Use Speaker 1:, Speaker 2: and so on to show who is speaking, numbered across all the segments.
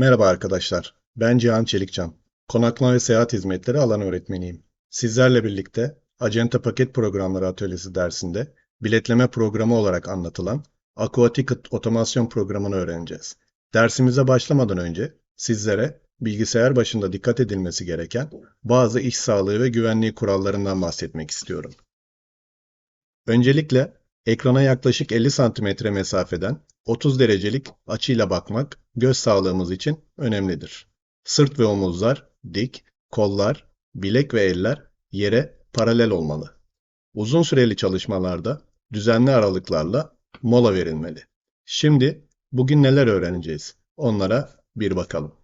Speaker 1: Merhaba arkadaşlar, ben Cihan Çelikcan. Konaklama ve seyahat hizmetleri alan öğretmeniyim. Sizlerle birlikte Acenta Paket Programları Atölyesi dersinde biletleme programı olarak anlatılan Aquaticket otomasyon programını öğreneceğiz. Dersimize başlamadan önce sizlere bilgisayar başında dikkat edilmesi gereken bazı iş sağlığı ve güvenliği kurallarından bahsetmek istiyorum. Öncelikle ekrana yaklaşık 50 cm mesafeden 30 derecelik açıyla bakmak göz sağlığımız için önemlidir. Sırt ve omuzlar dik, kollar, bilek ve eller yere paralel olmalı. Uzun süreli çalışmalarda düzenli aralıklarla mola verilmeli. Şimdi bugün neler öğreneceğiz? Onlara bir bakalım.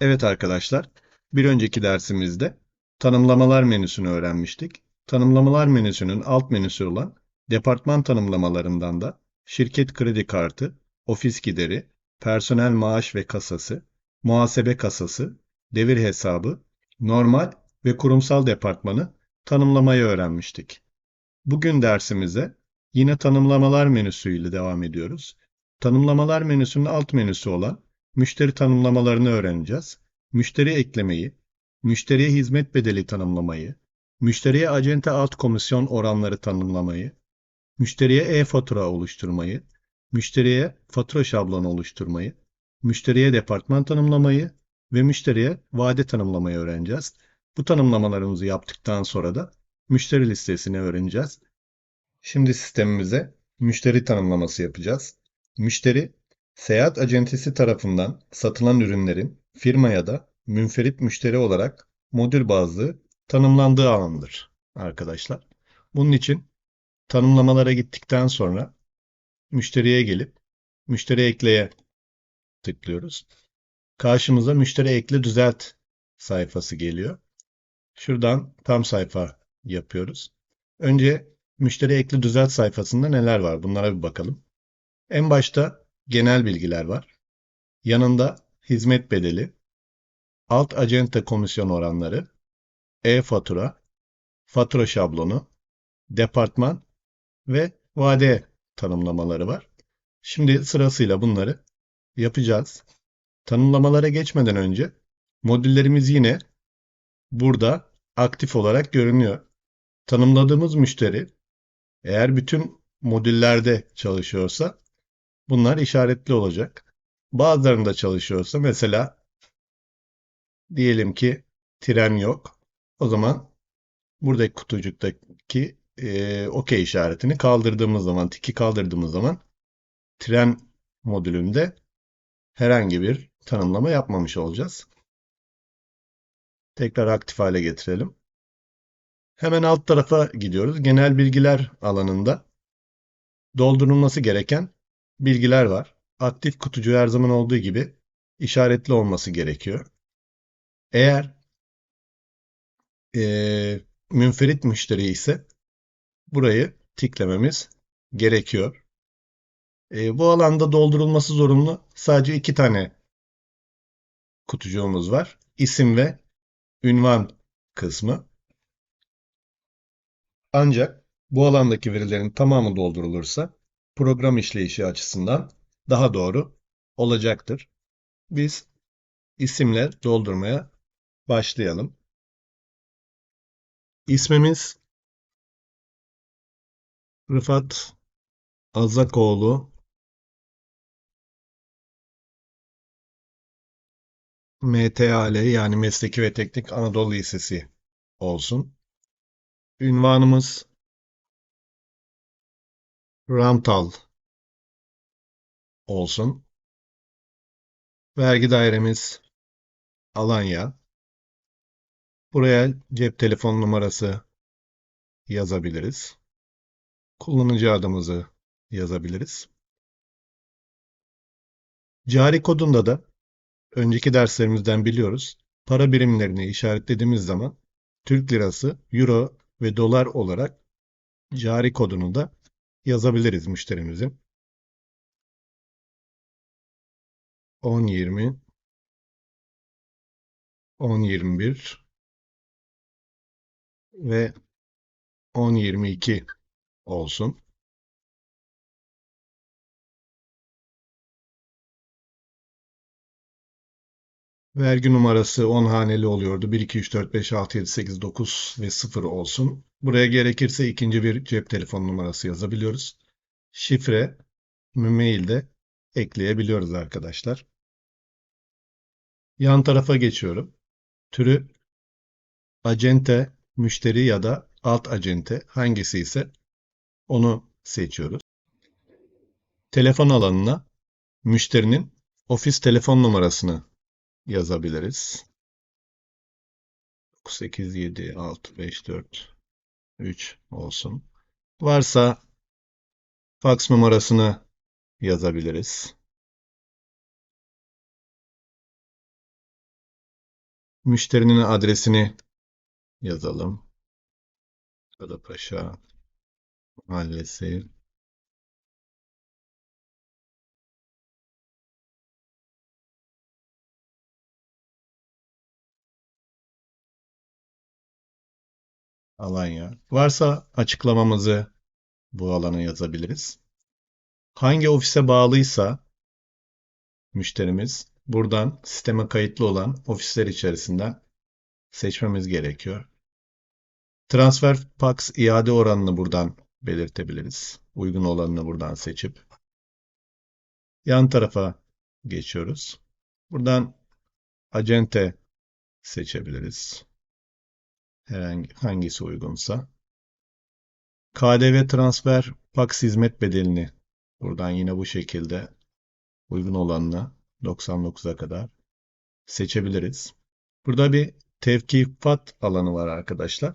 Speaker 1: Evet arkadaşlar, bir önceki dersimizde tanımlamalar menüsünü öğrenmiştik. Tanımlamalar menüsünün alt menüsü olan departman tanımlamalarından da şirket kredi kartı, ofis gideri, personel maaş ve kasası, muhasebe kasası, devir hesabı, normal ve kurumsal departmanı tanımlamayı öğrenmiştik. Bugün dersimize yine tanımlamalar menüsüyle devam ediyoruz. Tanımlamalar menüsünün alt menüsü olan müşteri tanımlamalarını öğreneceğiz. Müşteri eklemeyi, müşteriye hizmet bedeli tanımlamayı, müşteriye acente alt komisyon oranları tanımlamayı, müşteriye e-fatura oluşturmayı, müşteriye fatura şablonu oluşturmayı, müşteriye departman tanımlamayı ve müşteriye vade tanımlamayı öğreneceğiz. Bu tanımlamalarımızı yaptıktan sonra da müşteri listesini öğreneceğiz. Şimdi sistemimize müşteri tanımlaması yapacağız. Müşteri, seyahat acentesi tarafından satılan ürünlerin firma ya da münferit müşteri olarak modül bazlı tanımlandığı alandır arkadaşlar. Bunun için tanımlamalara gittikten sonra müşteriye gelip müşteri ekleye tıklıyoruz. Karşımıza müşteri ekle düzelt sayfası geliyor. Şuradan tam sayfa yapıyoruz. Önce müşteri ekle düzelt sayfasında neler var? Bunlara bir bakalım. En başta genel bilgiler var. Yanında hizmet bedeli, alt acente komisyon oranları, e-fatura, fatura şablonu, departman ve vade tanımlamaları var. Şimdi sırasıyla bunları yapacağız. Tanımlamalara geçmeden önce modüllerimiz yine burada aktif olarak görünüyor. Tanımladığımız müşteri eğer bütün modüllerde çalışıyorsa bunlar işaretli olacak. Bazılarında çalışıyorsa mesela diyelim ki tren yok. O zaman buradaki kutucuktaki e, OK işaretini kaldırdığımız zaman, tiki kaldırdığımız zaman tren modülünde herhangi bir tanımlama yapmamış olacağız. Tekrar aktif hale getirelim. Hemen alt tarafa gidiyoruz. Genel bilgiler alanında doldurulması gereken bilgiler var. Aktif kutucu her zaman olduğu gibi işaretli olması gerekiyor. Eğer e, münferit müşteri ise burayı tiklememiz gerekiyor. E, bu alanda doldurulması zorunlu sadece iki tane kutucuğumuz var. İsim ve ünvan kısmı. Ancak bu alandaki verilerin tamamı doldurulursa program işleyişi açısından daha doğru olacaktır. Biz isimle doldurmaya başlayalım. İsmimiz Rıfat Azakoğlu MTAL yani Mesleki ve Teknik Anadolu Lisesi olsun. Ünvanımız Ramtal olsun. Vergi dairemiz Alanya. Buraya cep telefon numarası yazabiliriz. Kullanıcı adımızı yazabiliriz. Cari kodunda da önceki derslerimizden biliyoruz. Para birimlerini işaretlediğimiz zaman Türk lirası, euro ve dolar olarak cari kodunu da yazabiliriz müşterimizin. 10.20 10.21 ve 10.22 olsun. Vergi numarası 10 haneli oluyordu. 1, 2, 3, 4, 5, 6, 7, 8, 9 ve 0 olsun. Buraya gerekirse ikinci bir cep telefonu numarası yazabiliyoruz. Şifre, mail de ekleyebiliyoruz arkadaşlar. Yan tarafa geçiyorum. Türü acente, müşteri ya da alt acente hangisi ise onu seçiyoruz. Telefon alanına müşterinin ofis telefon numarasını yazabiliriz. 8, 7, 6, 5, 4, 3 olsun. Varsa fax numarasını yazabiliriz. Müşterinin adresini yazalım. Kadapaşa Mahallesi Alanya. Varsa açıklamamızı bu alana yazabiliriz. Hangi ofise bağlıysa müşterimiz buradan sisteme kayıtlı olan ofisler içerisinden seçmemiz gerekiyor. Transfer Pax iade oranını buradan belirtebiliriz. Uygun olanını buradan seçip yan tarafa geçiyoruz. Buradan acente seçebiliriz. Herhangi hangisi uygunsa. KDV transfer Pax hizmet bedelini buradan yine bu şekilde uygun olanına 99'a kadar seçebiliriz. Burada bir tevkifat alanı var arkadaşlar.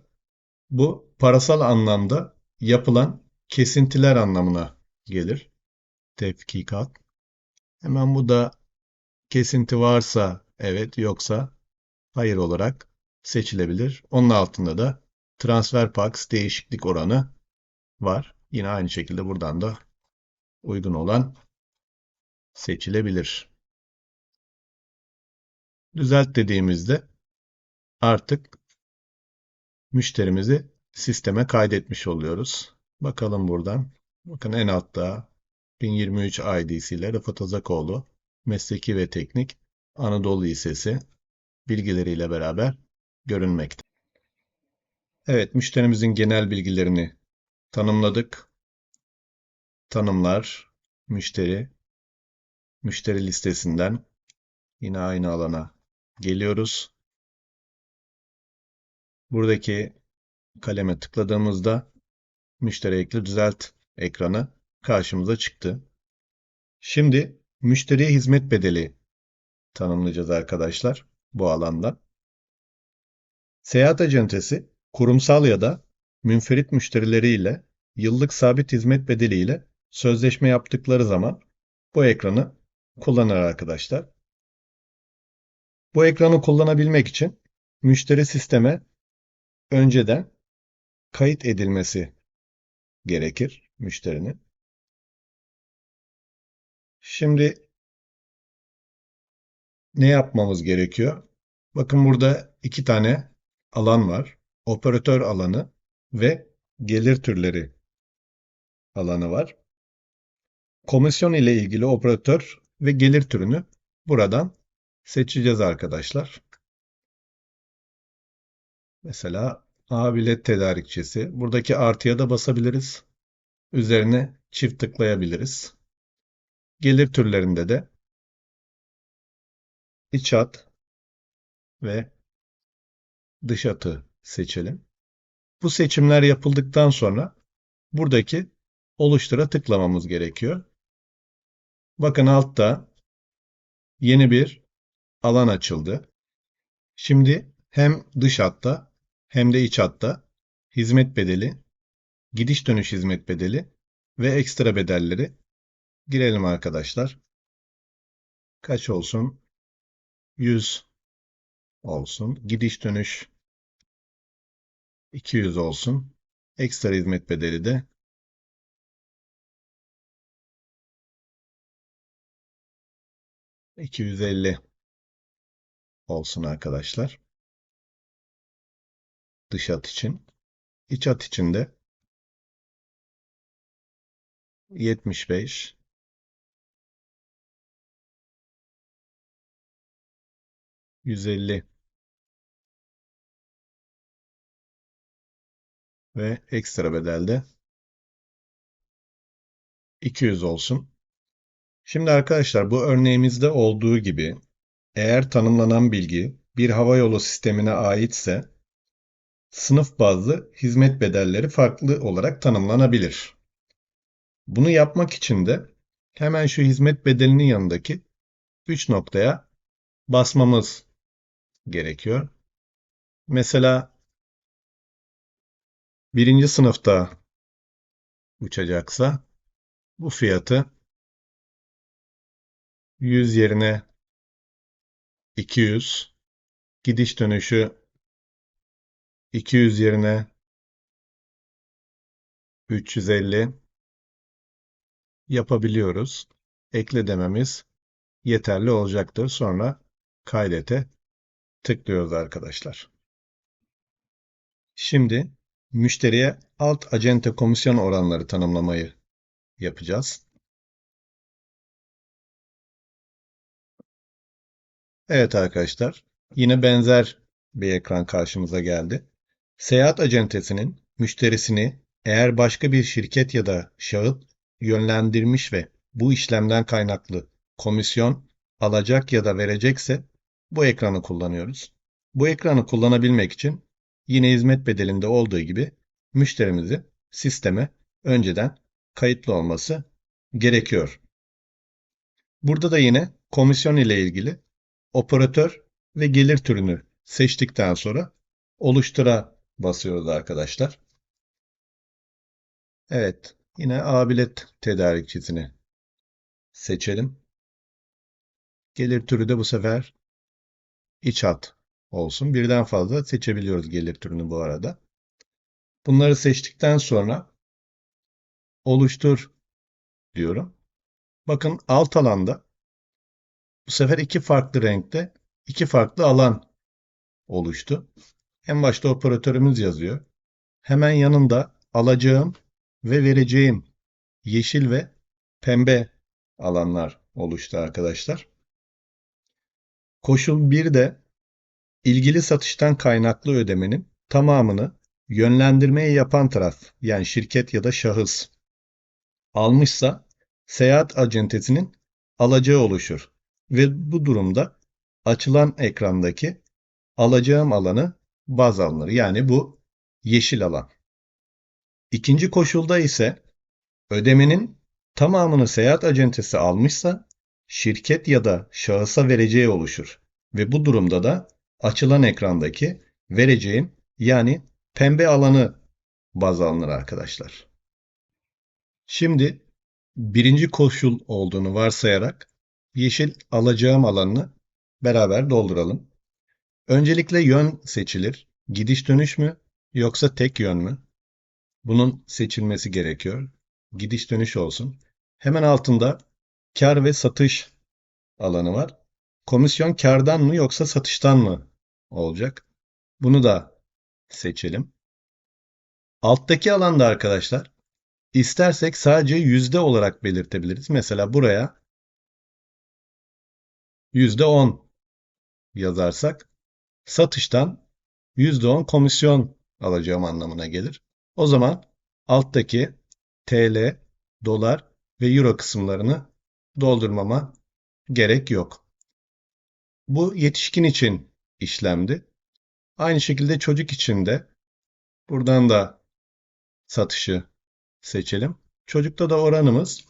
Speaker 1: Bu parasal anlamda yapılan kesintiler anlamına gelir. Tevkikat. Hemen bu da kesinti varsa evet yoksa hayır olarak seçilebilir. Onun altında da transfer pax değişiklik oranı var. Yine aynı şekilde buradan da uygun olan seçilebilir. Düzelt dediğimizde artık müşterimizi sisteme kaydetmiş oluyoruz. Bakalım buradan. Bakın en altta 1023 ID'si ile Rıfat Azakoğlu Mesleki ve Teknik Anadolu Lisesi bilgileriyle beraber görünmekte. Evet, müşterimizin genel bilgilerini tanımladık. Tanımlar, müşteri, müşteri listesinden yine aynı alana geliyoruz. Buradaki kaleme tıkladığımızda müşteri ekli düzelt ekranı karşımıza çıktı. Şimdi müşteriye hizmet bedeli tanımlayacağız arkadaşlar bu alanda. Seyahat acentesi kurumsal ya da münferit müşterileriyle yıllık sabit hizmet bedeli ile sözleşme yaptıkları zaman bu ekranı kullanır arkadaşlar. Bu ekranı kullanabilmek için müşteri sisteme önceden kayıt edilmesi gerekir müşterinin. Şimdi ne yapmamız gerekiyor? Bakın burada iki tane alan var. Operatör alanı ve gelir türleri alanı var. Komisyon ile ilgili operatör ve gelir türünü buradan seçeceğiz arkadaşlar. Mesela A bilet tedarikçisi. Buradaki artıya da basabiliriz. Üzerine çift tıklayabiliriz. Gelir türlerinde de iç hat ve dış hatı seçelim. Bu seçimler yapıldıktan sonra buradaki oluştura tıklamamız gerekiyor. Bakın altta yeni bir alan açıldı. Şimdi hem dış hatta hem de iç hatta hizmet bedeli, gidiş dönüş hizmet bedeli ve ekstra bedelleri girelim arkadaşlar. Kaç olsun? 100 olsun. Gidiş dönüş 200 olsun. Ekstra hizmet bedeli de ...250 olsun arkadaşlar. Dış hat için. İç hat için de 75 150 ve ekstra bedelde 200 olsun. Şimdi arkadaşlar bu örneğimizde olduğu gibi eğer tanımlanan bilgi bir havayolu sistemine aitse sınıf bazlı hizmet bedelleri farklı olarak tanımlanabilir. Bunu yapmak için de hemen şu hizmet bedelinin yanındaki 3 noktaya basmamız gerekiyor. Mesela birinci sınıfta uçacaksa bu fiyatı 100 yerine 200, gidiş dönüşü 200 yerine 350 yapabiliyoruz. Ekle dememiz yeterli olacaktır. Sonra kaydete tıklıyoruz arkadaşlar. Şimdi müşteriye alt acente komisyon oranları tanımlamayı yapacağız. Evet arkadaşlar, yine benzer bir ekran karşımıza geldi. Seyahat acentesinin müşterisini eğer başka bir şirket ya da şahıs yönlendirmiş ve bu işlemden kaynaklı komisyon alacak ya da verecekse bu ekranı kullanıyoruz. Bu ekranı kullanabilmek için yine hizmet bedelinde olduğu gibi müşterimizi sisteme önceden kayıtlı olması gerekiyor. Burada da yine komisyon ile ilgili operatör ve gelir türünü seçtikten sonra oluştura basıyoruz arkadaşlar. Evet, yine A bilet tedarikçisini seçelim. Gelir türü de bu sefer iç hat olsun. Birden fazla seçebiliyoruz gelir türünü bu arada. Bunları seçtikten sonra oluştur diyorum. Bakın alt alanda bu sefer iki farklı renkte iki farklı alan oluştu. En başta operatörümüz yazıyor. Hemen yanında alacağım ve vereceğim yeşil ve pembe alanlar oluştu arkadaşlar. Koşul 1 de ilgili satıştan kaynaklı ödemenin tamamını yönlendirmeyi yapan taraf yani şirket ya da şahıs almışsa seyahat acentesinin alacağı oluşur. Ve bu durumda açılan ekrandaki alacağım alanı baz alınır. Yani bu yeşil alan. İkinci koşulda ise ödemenin tamamını seyahat acentesi almışsa şirket ya da şahısa vereceği oluşur. Ve bu durumda da açılan ekrandaki vereceğim yani pembe alanı baz alınır arkadaşlar. Şimdi birinci koşul olduğunu varsayarak yeşil alacağım alanını beraber dolduralım. Öncelikle yön seçilir. Gidiş dönüş mü yoksa tek yön mü? Bunun seçilmesi gerekiyor. Gidiş dönüş olsun. Hemen altında kar ve satış alanı var. Komisyon kardan mı yoksa satıştan mı olacak? Bunu da seçelim. Alttaki alanda arkadaşlar istersek sadece yüzde olarak belirtebiliriz. Mesela buraya yüzde on yazarsak satıştan yüzde on komisyon alacağım anlamına gelir. O zaman alttaki TL, dolar ve euro kısımlarını doldurmama gerek yok. Bu yetişkin için işlemdi. Aynı şekilde çocuk için de buradan da satışı seçelim. Çocukta da oranımız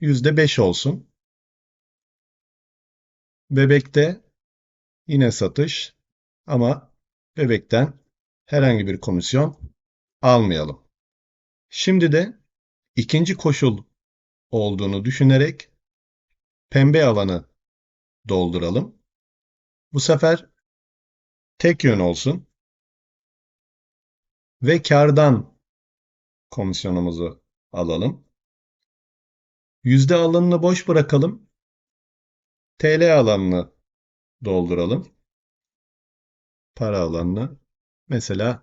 Speaker 1: %5 olsun. Bebekte yine satış ama bebekten herhangi bir komisyon almayalım. Şimdi de ikinci koşul olduğunu düşünerek pembe alanı dolduralım. Bu sefer tek yön olsun ve kardan komisyonumuzu alalım. Yüzde alanını boş bırakalım. TL alanını dolduralım. Para alanını mesela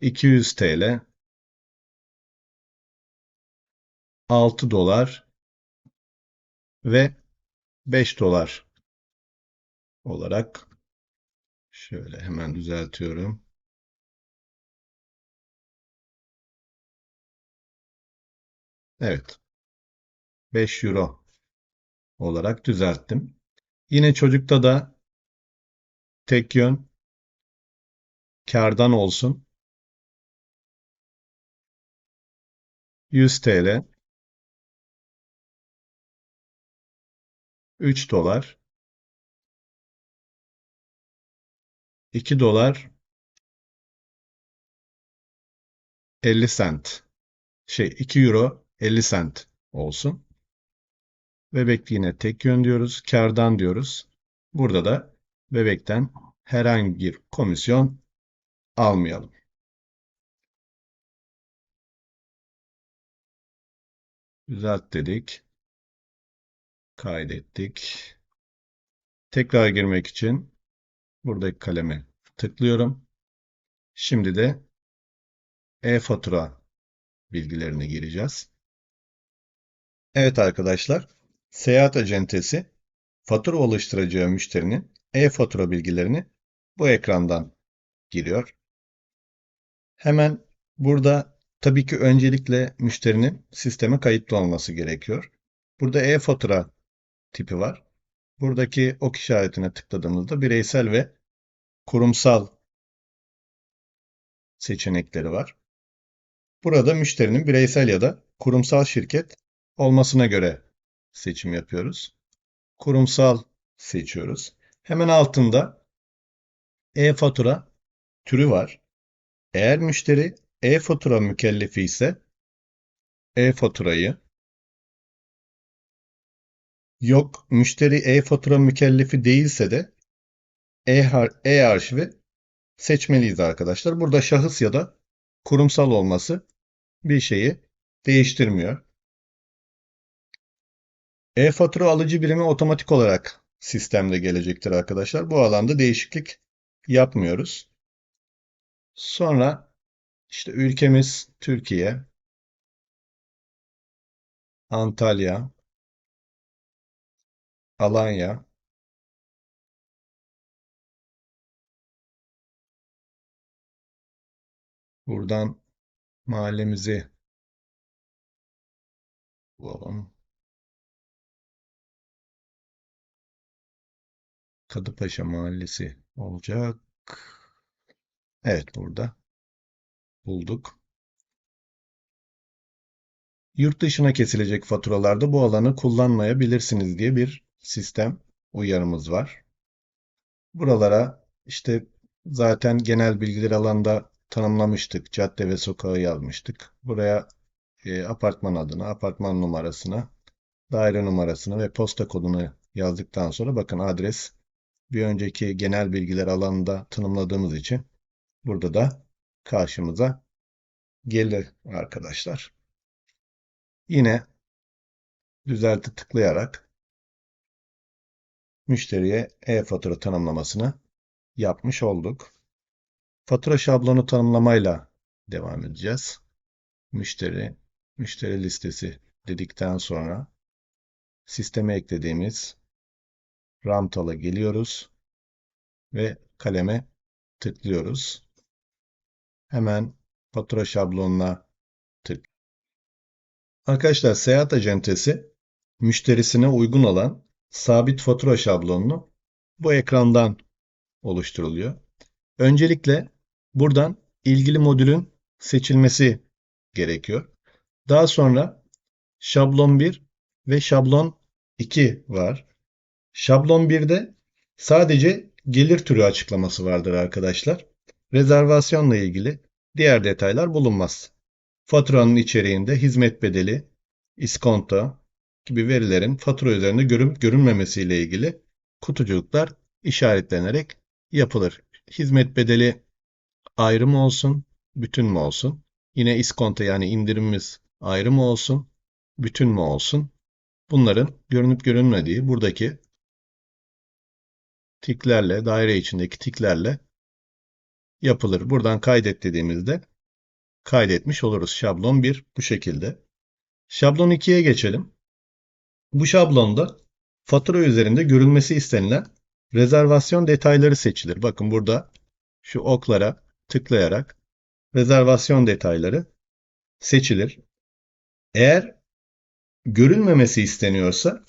Speaker 1: 200 TL 6 dolar ve 5 dolar olarak şöyle hemen düzeltiyorum. Evet. 5 euro olarak düzelttim. Yine çocukta da tek yön kardan olsun. 100 TL 3 dolar 2 dolar 50 sent şey 2 euro 50 sent olsun. Bebek yine tek yön diyoruz. Kardan diyoruz. Burada da bebekten herhangi bir komisyon almayalım. Düzelt dedik. Kaydettik. Tekrar girmek için buradaki kaleme tıklıyorum. Şimdi de e-fatura bilgilerini gireceğiz. Evet arkadaşlar, seyahat acentesi fatura oluşturacağı müşterinin e-fatura bilgilerini bu ekrandan giriyor. Hemen burada tabii ki öncelikle müşterinin sisteme kayıtlı olması gerekiyor. Burada e-fatura tipi var. Buradaki ok işaretine tıkladığımızda bireysel ve kurumsal seçenekleri var. Burada müşterinin bireysel ya da kurumsal şirket olmasına göre seçim yapıyoruz. Kurumsal seçiyoruz. Hemen altında e-fatura türü var. Eğer müşteri e-fatura mükellefi ise e-faturayı yok müşteri e-fatura mükellefi değilse de e-arşivi seçmeliyiz arkadaşlar. Burada şahıs ya da kurumsal olması bir şeyi değiştirmiyor. E-fatura alıcı birimi otomatik olarak sistemde gelecektir arkadaşlar. Bu alanda değişiklik yapmıyoruz. Sonra işte ülkemiz Türkiye, Antalya, Alanya, buradan mahallemizi bulalım. Kadıpaşa Mahallesi olacak. Evet burada bulduk. Yurt dışına kesilecek faturalarda bu alanı kullanmayabilirsiniz diye bir sistem uyarımız var. Buralara işte zaten genel bilgiler alanda tanımlamıştık. Cadde ve sokağı yazmıştık. Buraya e, apartman adını, apartman numarasını, daire numarasını ve posta kodunu yazdıktan sonra bakın adres bir önceki genel bilgiler alanında tanımladığımız için burada da karşımıza gelir arkadaşlar. Yine düzelti tıklayarak müşteriye e-fatura tanımlamasını yapmış olduk. Fatura şablonu tanımlamayla devam edeceğiz. Müşteri, müşteri listesi dedikten sonra sisteme eklediğimiz Ramtal'a geliyoruz ve kaleme tıklıyoruz. Hemen fatura şablonuna tık. Arkadaşlar seyahat acentesi müşterisine uygun olan sabit fatura şablonunu bu ekrandan oluşturuluyor. Öncelikle buradan ilgili modülün seçilmesi gerekiyor. Daha sonra şablon 1 ve şablon 2 var. Şablon 1'de sadece gelir türü açıklaması vardır arkadaşlar. Rezervasyonla ilgili diğer detaylar bulunmaz. Faturanın içeriğinde hizmet bedeli, iskonto gibi verilerin fatura üzerinde görünüp görünmemesiyle ilgili kutucuklar işaretlenerek yapılır. Hizmet bedeli ayrı mı olsun, bütün mü olsun? Yine iskonto yani indirimimiz ayrı mı olsun, bütün mü olsun? Bunların görünüp görünmediği buradaki tiklerle, daire içindeki tiklerle yapılır. Buradan kaydet dediğimizde kaydetmiş oluruz. Şablon 1 bu şekilde. Şablon 2'ye geçelim. Bu şablonda fatura üzerinde görülmesi istenilen rezervasyon detayları seçilir. Bakın burada şu oklara tıklayarak rezervasyon detayları seçilir. Eğer görülmemesi isteniyorsa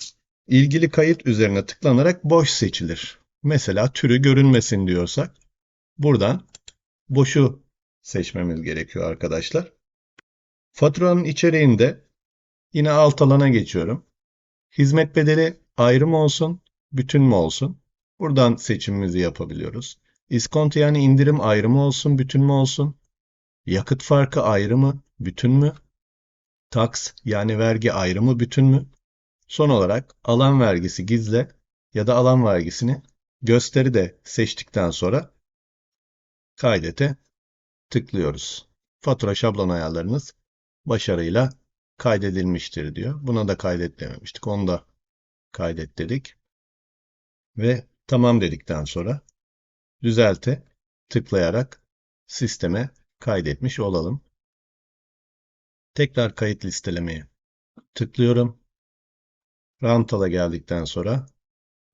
Speaker 1: ilgili kayıt üzerine tıklanarak boş seçilir. Mesela türü görünmesin diyorsak buradan boşu seçmemiz gerekiyor arkadaşlar. Faturanın içeriğinde yine alt alana geçiyorum. Hizmet bedeli ayrı mı olsun, bütün mü olsun? Buradan seçimimizi yapabiliyoruz. İskonto yani indirim ayrı mı olsun, bütün mü olsun? Yakıt farkı ayrı mı, bütün mü? Taks yani vergi ayrı mı, bütün mü? Son olarak alan vergisi gizle ya da alan vergisini gösteri de seçtikten sonra kaydete tıklıyoruz. Fatura şablon ayarlarınız başarıyla kaydedilmiştir diyor. Buna da kaydet dememiştik. Onu da kaydet dedik. Ve tamam dedikten sonra düzelte tıklayarak sisteme kaydetmiş olalım. Tekrar kayıt listelemeye tıklıyorum. Rantal'a geldikten sonra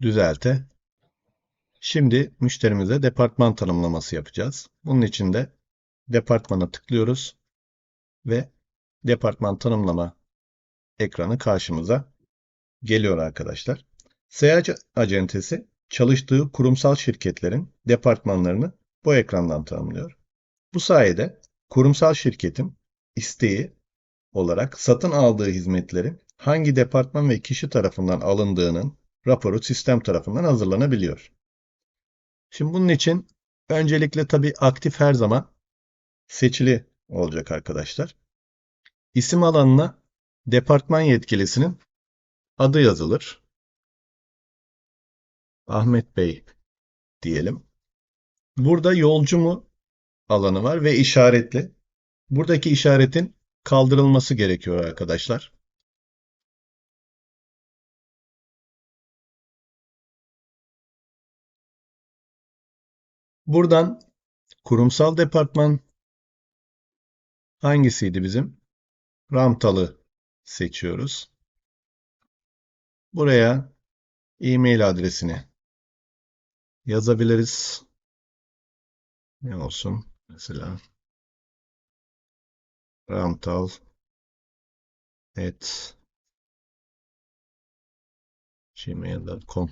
Speaker 1: düzelte. Şimdi müşterimize departman tanımlaması yapacağız. Bunun için de departmana tıklıyoruz ve departman tanımlama ekranı karşımıza geliyor arkadaşlar. Seyahat acentesi çalıştığı kurumsal şirketlerin departmanlarını bu ekrandan tanımlıyor. Bu sayede kurumsal şirketin isteği olarak satın aldığı hizmetlerin hangi departman ve kişi tarafından alındığının raporu sistem tarafından hazırlanabiliyor. Şimdi bunun için öncelikle tabii aktif her zaman seçili olacak arkadaşlar. İsim alanına departman yetkilisinin adı yazılır. Ahmet Bey diyelim. Burada yolcu mu alanı var ve işaretli. Buradaki işaretin kaldırılması gerekiyor arkadaşlar. Buradan kurumsal departman hangisiydi bizim? Ramtalı seçiyoruz. Buraya e-mail adresini yazabiliriz. Ne olsun? Mesela ramtal at gmail.com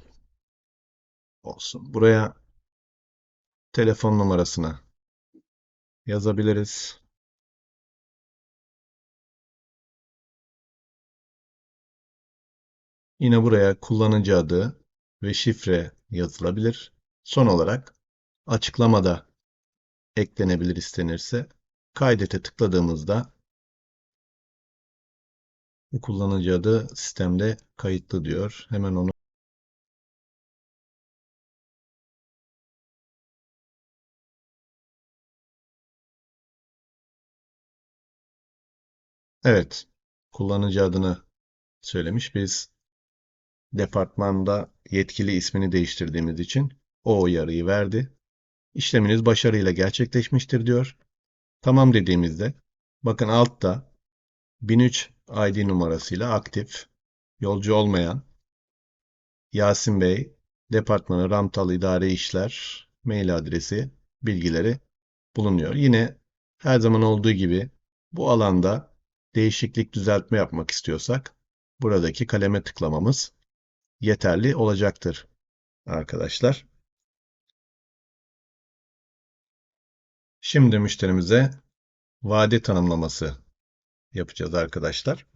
Speaker 1: olsun. Buraya telefon numarasını yazabiliriz. Yine buraya kullanıcı adı ve şifre yazılabilir. Son olarak açıklamada eklenebilir istenirse. Kaydete tıkladığımızda bu kullanıcı adı sistemde kayıtlı diyor. Hemen onu Evet, kullanıcı adını söylemiş. Biz departmanda yetkili ismini değiştirdiğimiz için o uyarıyı verdi. İşleminiz başarıyla gerçekleşmiştir diyor. Tamam dediğimizde bakın altta 1003 ID numarasıyla aktif yolcu olmayan Yasin Bey Departmanı Ramtal İdare İşler mail adresi bilgileri bulunuyor. Yine her zaman olduğu gibi bu alanda değişiklik düzeltme yapmak istiyorsak buradaki kaleme tıklamamız yeterli olacaktır arkadaşlar. Şimdi müşterimize vade tanımlaması yapacağız arkadaşlar.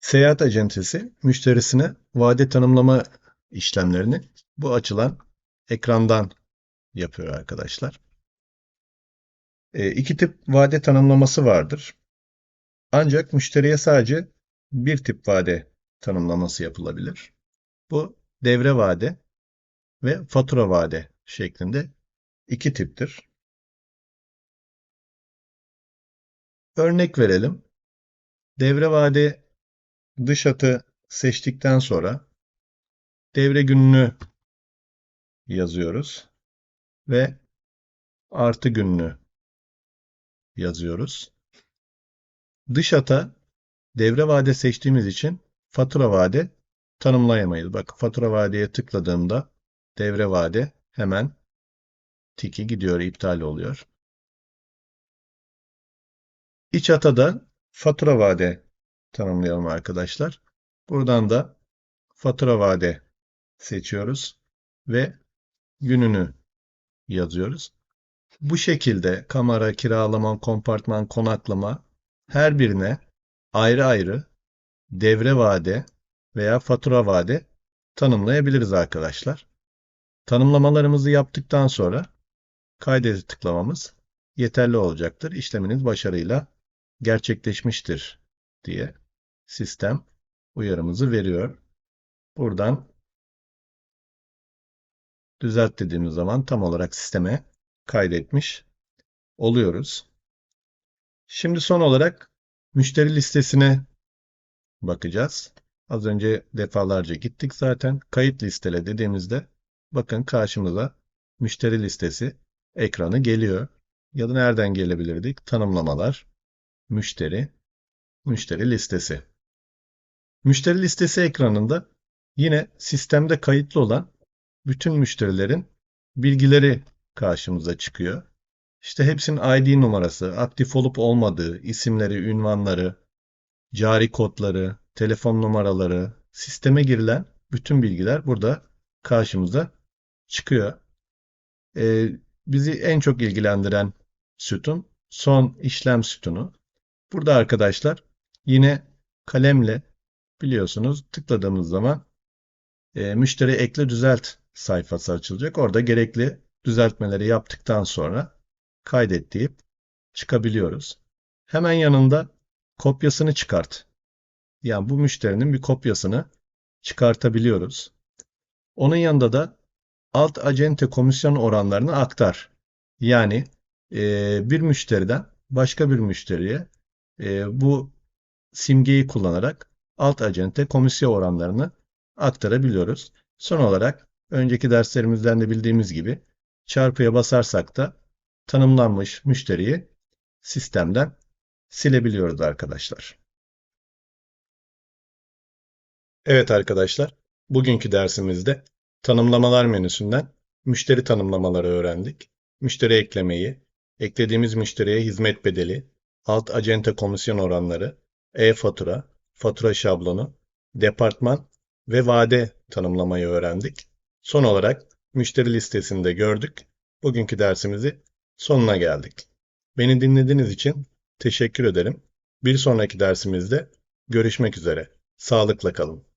Speaker 1: Seyahat acentesi müşterisine vade tanımlama işlemlerini bu açılan ekrandan yapıyor arkadaşlar. E, iki tip vade tanımlaması vardır. Ancak müşteriye sadece bir tip vade tanımlaması yapılabilir. Bu devre vade ve fatura vade şeklinde iki tiptir. Örnek verelim. Devre vade dış hatı seçtikten sonra devre gününü yazıyoruz ve artı gününü yazıyoruz. Dış hata devre vade seçtiğimiz için fatura vade tanımlayamayız. Bak fatura vadeye tıkladığımda devre vade hemen tiki gidiyor, iptal oluyor. İç atada fatura vade tanımlayalım arkadaşlar. Buradan da fatura vade seçiyoruz ve gününü yazıyoruz. Bu şekilde kamera, kiralama, kompartman, konaklama her birine ayrı ayrı devre vade veya fatura vade tanımlayabiliriz arkadaşlar. Tanımlamalarımızı yaptıktan sonra kaydete tıklamamız yeterli olacaktır. İşleminiz başarıyla gerçekleşmiştir diye sistem uyarımızı veriyor. Buradan düzelt dediğimiz zaman tam olarak sisteme kaydetmiş oluyoruz. Şimdi son olarak müşteri listesine bakacağız. Az önce defalarca gittik zaten. Kayıt listele dediğimizde bakın karşımıza müşteri listesi ekranı geliyor. Ya da nereden gelebilirdik? Tanımlamalar, müşteri, müşteri listesi. Müşteri listesi ekranında yine sistemde kayıtlı olan bütün müşterilerin bilgileri karşımıza çıkıyor. İşte hepsinin ID numarası, aktif olup olmadığı, isimleri, ünvanları, cari kodları, telefon numaraları, sisteme girilen bütün bilgiler burada karşımıza çıkıyor. Ee, bizi en çok ilgilendiren sütun son işlem sütunu. Burada arkadaşlar yine kalemle biliyorsunuz tıkladığımız zaman e, müşteri ekle düzelt sayfası açılacak. Orada gerekli düzeltmeleri yaptıktan sonra kaydet deyip çıkabiliyoruz. Hemen yanında kopyasını çıkart. Yani bu müşterinin bir kopyasını çıkartabiliyoruz. Onun yanında da alt acente komisyon oranlarını aktar. Yani e, bir müşteriden başka bir müşteriye e, bu simgeyi kullanarak alt acente komisyon oranlarını aktarabiliyoruz. Son olarak önceki derslerimizden de bildiğimiz gibi çarpıya basarsak da tanımlanmış müşteriyi sistemden silebiliyoruz arkadaşlar. Evet arkadaşlar, bugünkü dersimizde tanımlamalar menüsünden müşteri tanımlamaları öğrendik. Müşteri eklemeyi, eklediğimiz müşteriye hizmet bedeli, alt acente komisyon oranları, e-fatura, fatura şablonu, departman ve vade tanımlamayı öğrendik. Son olarak müşteri listesinde gördük. Bugünkü dersimizi sonuna geldik. Beni dinlediğiniz için teşekkür ederim. Bir sonraki dersimizde görüşmek üzere. Sağlıkla kalın.